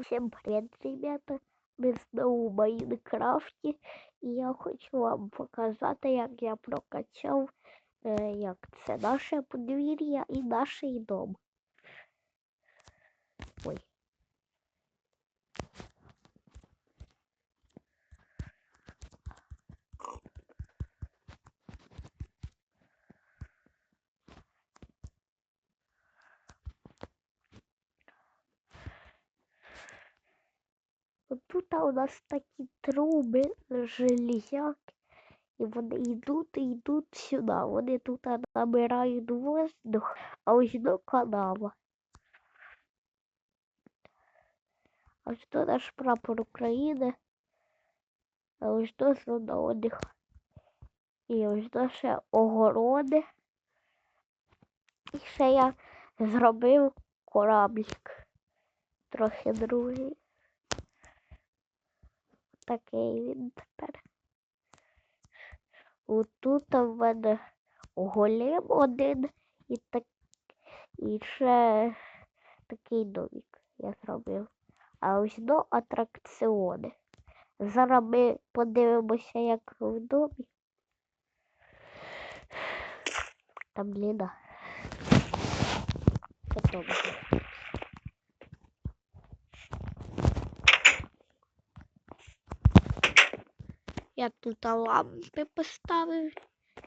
Всем привет, ребята! Ми знову в Майнкрафті, і я хочу вам показати, як я прокачав, як це наше подвір'я і наш дом. Тут у нас такі труби железяки, і вони йдуть і йдуть сюди. Вони тут набирають воздух, а ось до канала. Ось то наш прапор України, а ось то зона отдиху. І ось то огороди. І ще я зробив кораблик. Трохи другий. Такий він тепер. Отут в мене голем один і так і ще такий домик я зробив. А ось до атракціони. Зараз ми подивимося, як в домі. Там Ліна. Потім. Я тут лампи поставив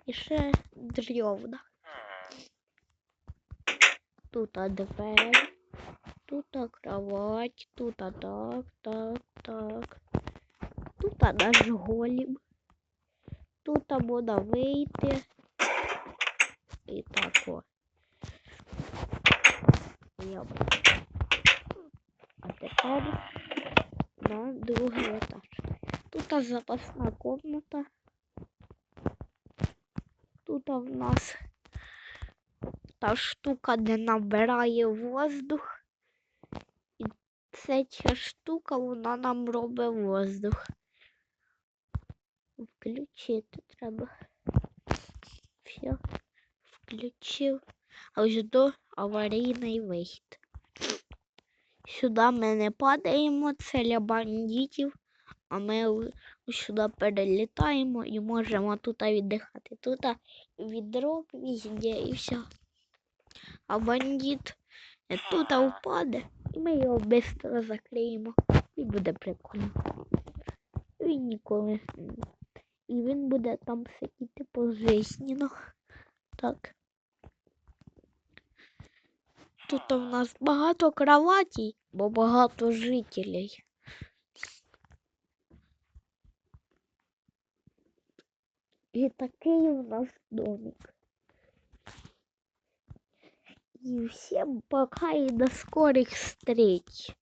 і ще дрьовна. Тут двері, тут кровать, тут так, так, так. Тут наш голім. Тут можна вийти. І так о. А тепер на другий етаж. Тут запасна комната. Тут в нас та штука, де набирає воздух. І ця штука, вона нам робить воздух. Включити треба. Все, включив. А ось до аварійний вихід. Сюди ми не падаємо, це для бандитів. А ми сюди перелітаємо і можемо тут віддихати. Тут відро везде і все. А бандит тут впаде, і ми його швидко закриємо. І буде прикольно. Він ніколи. І він буде там сидіти пожизненно. Так. Тут у нас багато кроватей, бо багато жителей. І такий у нас домик. И всем пока и до скорых встреч.